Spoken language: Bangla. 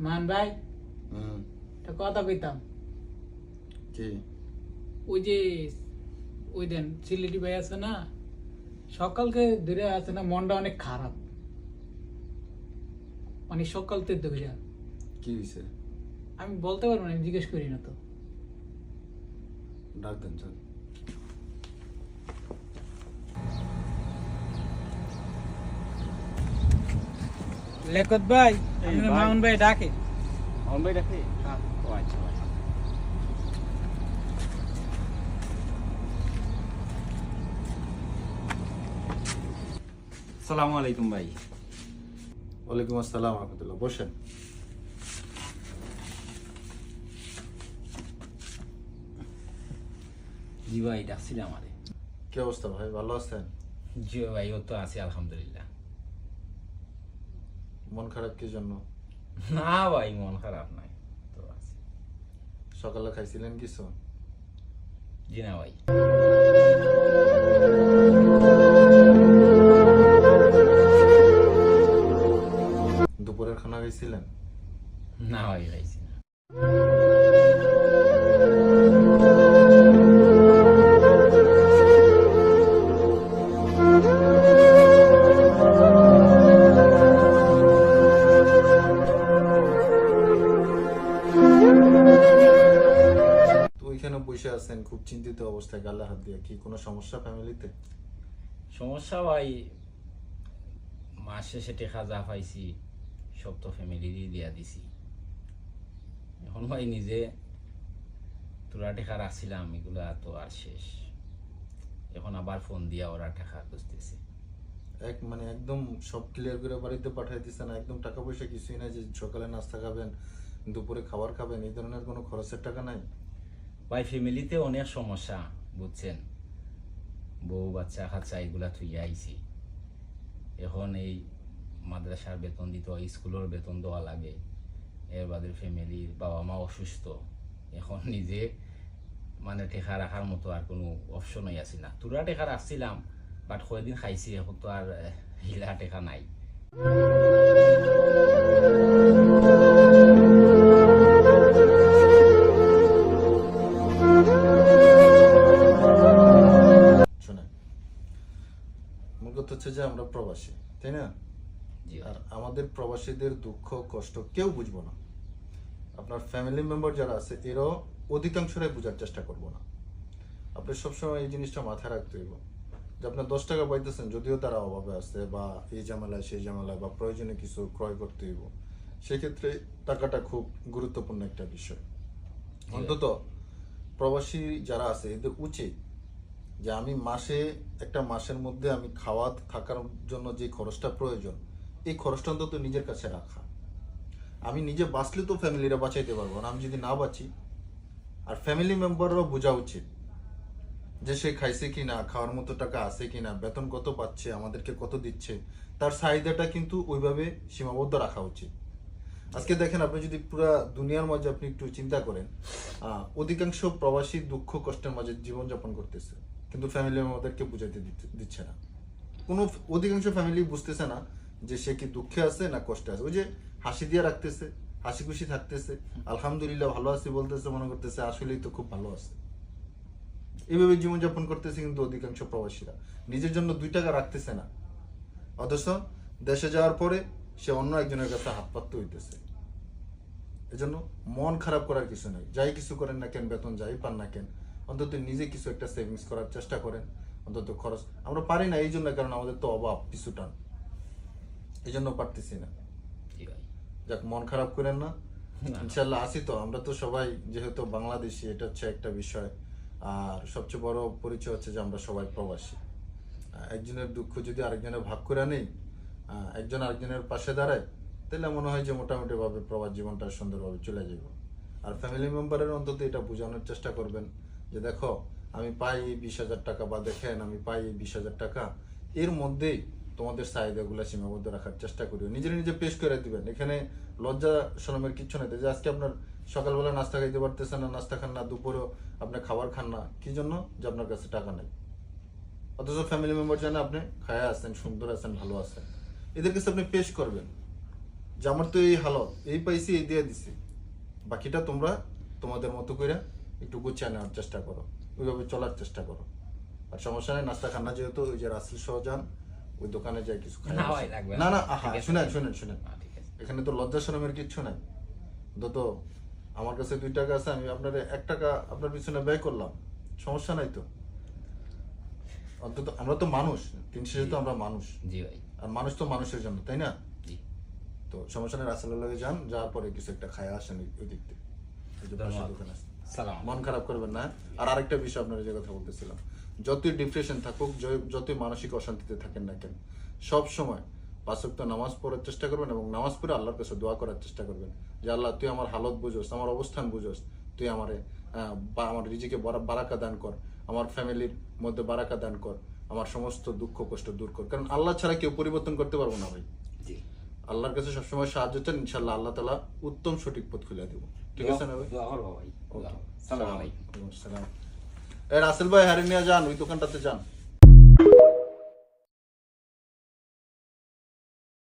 মান ভাই হুম। একটা কথা কইতাম। কি? ওই যে ওই দেন সিলেটি ভাই আছে না সকালকে ধরে আছে না মনটা অনেক খারাপ। মানে সকাল থেকে ধরে। কি হয়েছে আমি বলতে পারব না আমি জিজ্ঞেস করি না তো। ডাক দেন চল। লেখত ভাই আপনার ভাই। ডাকে। অন ভাই ডাকে? হ্যাঁ। ও আচ্ছা আচ্ছা। সালামু আলাইকুম ভাই। ওয়ালাইকুম আসসালাম রহমতুল্লাহ বসেন। জি ভাই ডাকছিল আমারে। কি অবস্থা ভাই ভালো আছেন? জি ভাই ও তো আছে আলহামদুলিল্লাহ। মন খারাপ কি জন্য? না ভাই মন খারাপ নাই তো আছে। সকালে খাইছিলেন কিছু? জি না ভাই। বসে আছেন খুব চিন্তিত অবস্থায় গালে হাত দিয়ে কি কোনো সমস্যা ফ্যামিলিতে সমস্যা ভাই মাস শেষে টেকা যা পাইছি সব তো ফ্যামিলিরই দিয়া দিছি। এখন ভাই নিজে তোরা টেকা রাখছিলাম এগুলা তো আর শেষ। এখন আবার ফোন দিয়া ওরা টাকা খুঁজতেছে। এক মানে একদম সব ক্লিয়ার করে বাড়িতে পাঠিয়ে না একদম টাকা পয়সা কিছুই নাই যে সকালে নাস্তা খাবেন দুপুরে খাবার খাবেন এই ধরনের কোনো খরচের টাকা নাই? ভাই ফ্যামিলিতে অনেক সমস্যা, বুঝছেন? বউ, বাচ্চা কাচ্চা এগুলা থুইয়া আইছি। এখন এই মাদ্রাসার বেতন দিতে হয়, স্কুলের বেতন দেওয়া লাগে। এর বাদে ফ্যামিলির বাবা মা অসুস্থ। এখন নিজে মানে টেকা রাখার মতো আর কোনো অপশনই আছে না। তুরা টেকা রাখছিলাম বাট কয়েকদিন খাইছি, এখন তো আর হিলা টেকা নাই। তাই না? আর আমাদের প্রবাসীদের দুঃখ কষ্ট কেউ বুঝব না। আপনার ফ্যামিলি মেম্বার যারা আছে এরাও অধিকাংশরাই বোঝার চেষ্টা করব না। আপনি সবসময় এই জিনিসটা মাথায় রাখতে হইব। যে আপনার দশ টাকা পাইতেছেন যদিও তারা অভাবে আছে বা এই ঝামেলায় সেই ঝামেলায় বা প্রয়োজনে কিছু ক্রয় করতে হইব। সেক্ষেত্রে টাকাটা খুব গুরুত্বপূর্ণ একটা বিষয়। অন্তত প্রবাসী যারা আছে এদের উচিত যে আমি মাসে, একটা মাসের মধ্যে আমি খাওয়া থাকার জন্য যে খরচটা প্রয়োজন, এই খরচটা অন্তত নিজের কাছে রাখা। আমি নিজে বাঁচলে তো ফ্যামিলিরা বাঁচাইতে পারব না, আমি যদি না বাঁচি, আর ফ্যামিলি মেম্বাররাও বোঝা উচিত যে সে খাইছে কি না খাওয়ার মতো টাকা আছে কি না বেতন কত পাচ্ছে, আমাদেরকে কত দিচ্ছে, তার চাহিদাটা কিন্তু ওইভাবে সীমাবদ্ধ রাখা উচিত। আজকে দেখেন, আপনি যদি পুরা দুনিয়ার মাঝে আপনি একটু চিন্তা করেন অধিকাংশ প্রবাসী দুঃখ কষ্টের মাঝে জীবনযাপন করতেছে। কিন্তু ফ্যামিলি আমাদেরকে বুঝাইতে দিচ্ছে না। কোনো অধিকাংশ ফ্যামিলি বুঝতেছে না যে সে কি দুঃখে আছে না কষ্টে আছে। ওই যে হাসি দিয়ে রাখতেছে, হাসি খুশি থাকতেছে, আলহামদুলিল্লাহ ভালো আছি বলতেছে, মনে করতেছে, আসলেই তো খুব ভালো আছে। এইভাবে জীবনযাপন করতেছে কিন্তু অধিকাংশ প্রবাসীরা। নিজের জন্য দুই টাকা রাখতেছে না। অথচ দেশে যাওয়ার পরে সে অন্য একজনের কাছে হাত পাততে হইতেছে। এজন্য মন খারাপ করার কিছু নেই। যাই কিছু করেন না কেন, বেতন যাই পান না কেন অন্তত নিজে কিছু একটা সেভিংস করার চেষ্টা করেন। অন্তত খরচ। আমরা পারি না এই জন্য কারণ আমাদের তো অভাব কিছু টান। এই জন্য পারতেছি না। যাক মন খারাপ করেন না। ইনশাল্লাহ আসি তো। আমরা তো সবাই যেহেতু বাংলাদেশি এটা হচ্ছে একটা বিষয়। আর সবচেয়ে বড় পরিচয় হচ্ছে যে আমরা সবাই প্রবাসী। একজনের দুঃখ যদি আরেকজনের ভাগ করে নেই একজন আরেকজনের পাশে দাঁড়ায় তাহলে মনে হয় যে মোটামুটি ভাবে প্রবাস জীবনটা সুন্দরভাবে চলে যাব আর ফ্যামিলি মেম্বারের অন্তত এটা বোঝানোর চেষ্টা করবেন। যে দেখো, আমি পাই এই বিশ হাজার টাকা বা দেখেন আমি পাই এই বিশ হাজার টাকা, এর মধ্যেই তোমাদের চাহিদাগুলো সীমাবদ্ধ রাখার চেষ্টা করিও। নিজের নিজে পেশ করে দিবেন। এখানে লজ্জা শরমের কিচ্ছু নেই। যে আজকে আপনার সকালবেলা নাস্তা খাইতে পারতেছেন না, নাস্তা খান না, দুপুরেও আপনি খাবার খান না, কি জন্য? যে আপনার কাছে টাকা নেই। অথচ ফ্যামিলি মেম্বার জানে আপনি খায়া আছেন, সুন্দর আছেন, ভালো আছেন। এদের কাছে আপনি পেশ করবেন। যে আমার তো এই হালত, এই পাইছি, এই দিয়ে দিছি। বাকিটা তোমরা তোমাদের মতো করে একটু গুছিয়ে নেওয়ার চেষ্টা করো। ওইভাবে চলার চেষ্টা করো। আর সমস্যা নেই নাস্তা খান্না যেহেতু ওই যে রাসেল সহ যান ওই দোকানে যাই কিছু খাই। না, না। আছে। শুনেন শুনেন শুনেন। এখানে তো লজ্জা শরমের কিচ্ছু নাই। অন্তত আমার কাছে দুই টাকা আছে আমি আপনার এক টাকা আপনার পিছনে ব্যয় করলাম। সমস্যা নাই তো। অন্তত আমরা তো মানুষ দিন শেষে তো আমরা মানুষ। জি ভাই। আর মানুষ তো মানুষের জন্য তাই না? তো সমস্যা নেই রাসেলের লগে যান যাওয়ার পরে কিছু একটা খায় আসেন ওই- ওই দিক থেকে। মন খারাপ করবেন না। আর আরেকটা বিষয় আপনার যে কথা বলতেছিলাম, যতই ডিপ্রেশন থাকুক যতই মানসিক অশান্তিতে থাকেন না কেন, সব সময় পাঁচক্ত নামাজ পড়ার চেষ্টা করবেন এবং নামাজ পড়ে আল্লাহর কাছে দোয়া করার চেষ্টা করবেন। যে আল্লাহ, তুই আমার হালত বুঝোস, আমার অবস্থান বুঝোস, তুই আমারে আমার রিজিকে বারাকা দান কর, আমার ফ্যামিলির মধ্যে বারাকা দান কর, আমার সমস্ত দুঃখ কষ্ট দূর কর। কারণ আল্লাহ ছাড়া কেউ পরিবর্তন করতে পারব না ভাই। আল্লাহর কাছে সবসময় সাহায্য চান ইনশাল্লাহ আল্লাহ তালা উত্তম সঠিক পথ খুলে দিব। ঠিক আছে না ভাই? সালাম রাসেল ভাই হারিয়ে নিয়ে যান ওই দোকানটাতে যান।